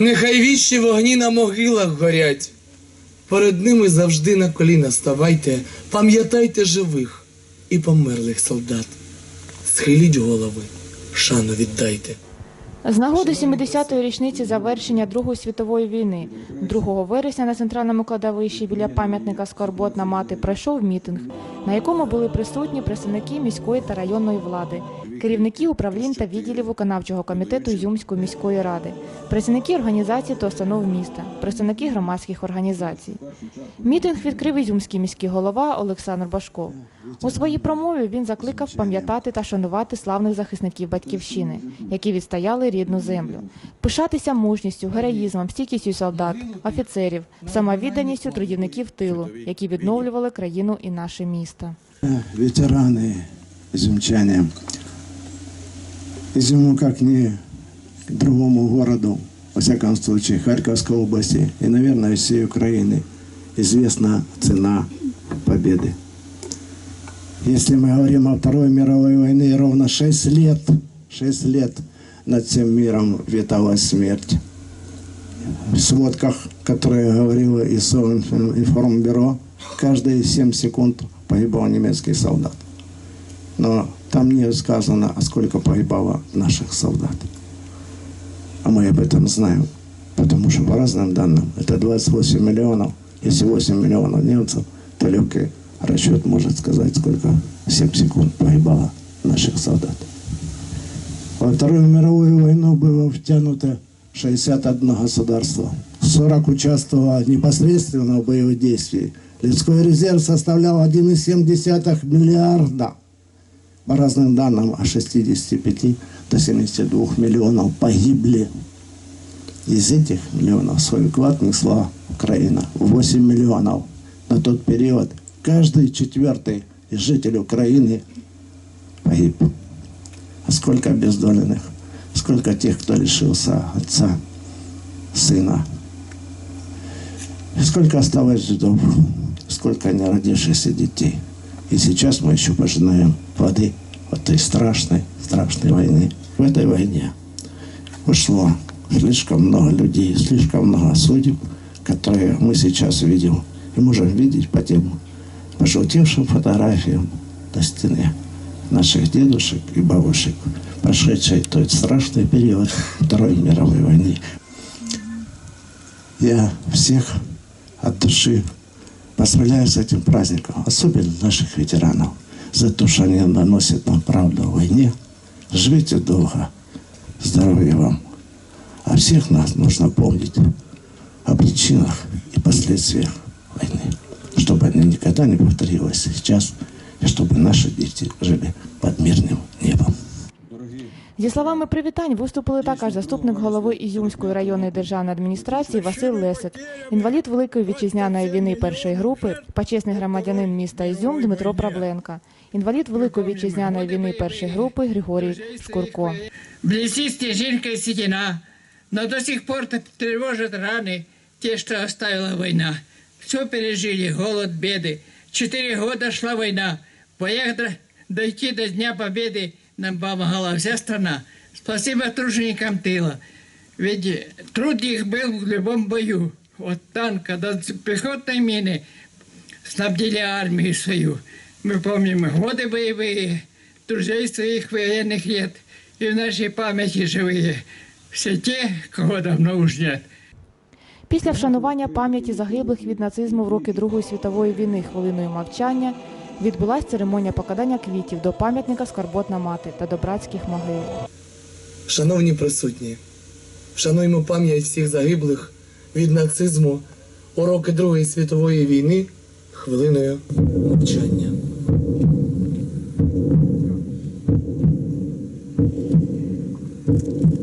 Нехай віщі вогні на могилах горять. Перед ними завжди на коліна ставайте, пам'ятайте живих і померлих солдат. Схиліть голови, шану віддайте. З нагоди 70-ї річниці завершення Другої світової війни 2 вересня на центральному кладовищі біля пам'ятника Скорботна мати пройшов мітинг, на якому були присутні представники міської та районної влади, керівники управлінь та відділів виконавчого комітету Ізюмської міської ради, працівники організацій та установ міста, представники громадських організацій. Мітинг відкрив ізюмський міський голова Олександр Башков. У своїй промові він закликав пам'ятати та шанувати славних захисників батьківщини, які відстояли рідну землю, пишатися мужністю, героїзмом, стійкістю солдат, офіцерів, самовідданістю трудівників тилу, які відновлювали країну і наше місто. Ветераны, изюмчане. Изюму как ни другому городу, во всяком случае, Харьковской области и, наверное, всей Украины известна цена победы. Если мы говорим о Второй мировой войне, ровно 6 лет, 6 лет над всем миром витала смерть. В сводках, которые говорило и Совинформбюро, каждые 7 секунд погибал немецкий солдат. Но там не сказано, а сколько погибало наших солдат. А мы об этом знаем. Потому что по разным данным это 28 миллионов. Если 8 миллионов немцев, то легкий расчет может сказать, сколько 7 секунд погибало наших солдат. Во Вторую мировую войну было втянуто 61 государство. 40 участвовало непосредственно в боевых действиях. Людской резерв составлял 1,7 миллиарда. По разным данным, от 65 до 72 миллионов погибли. Из этих миллионов свой вклад несла Украина. 8 миллионов. На тот период каждый четвертый из жителей Украины погиб. А сколько обездоленных, сколько тех, кто лишился отца, сына. Сколько осталось вдов, сколько неродившихся детей. И сейчас мы еще пожинаем плоды вот той страшной, страшной войны. В этой войне ушло слишком много людей, слишком много судеб, которые мы сейчас видим и можем видеть по тем пожелтевшим фотографиям на стене наших дедушек и бабушек, прошедший тот страшный период Второй мировой войны. Я всех от души поздравляю с этим праздником, особенно наших ветеранов, за то, что они наносят нам правду о войне. Живите долго, здоровья вам. А всех нас нужно помнить о причинах и последствиях войны, чтобы она никогда не повторилась сейчас, и чтобы наши дети жили под мирным небом. Зі словами привітань виступили також заступник голови Ізюмської районної державної адміністрації Василь Лесик, інвалід Великої вітчизняної війни першої групи, почесний громадянин міста Ізюм Дмитро Правленка, інвалід Великої вітчизняної війни першої групи Григорій Шкурко. Близит снежинка седина, но до сих пор т- тревожат раны те, что оставила война. Все пережили, голод, беды. Четыре года шла война. В боях др- дойти до Дня Победы нам помогала вся страна. Спасибо труженикам тыла. Ведь э, труд их был в любом бою. От танка до пехотной мины снабдили армию свою. Мы помним годы боевые, друзей своих военных лет и в нашей памяти живые. Все те, кого давно уж нет. Після вшанування пам'яті загиблих від нацизму в роки Другої світової війни хвилиною мовчання відбулася церемонія покладання квітів до пам'ятника Скорботна мати та до братських могил. Шановні присутні, вшануємо пам'ять всіх загиблих від нацизму у роки Другої світової війни хвилиною мовчання. кто, увы,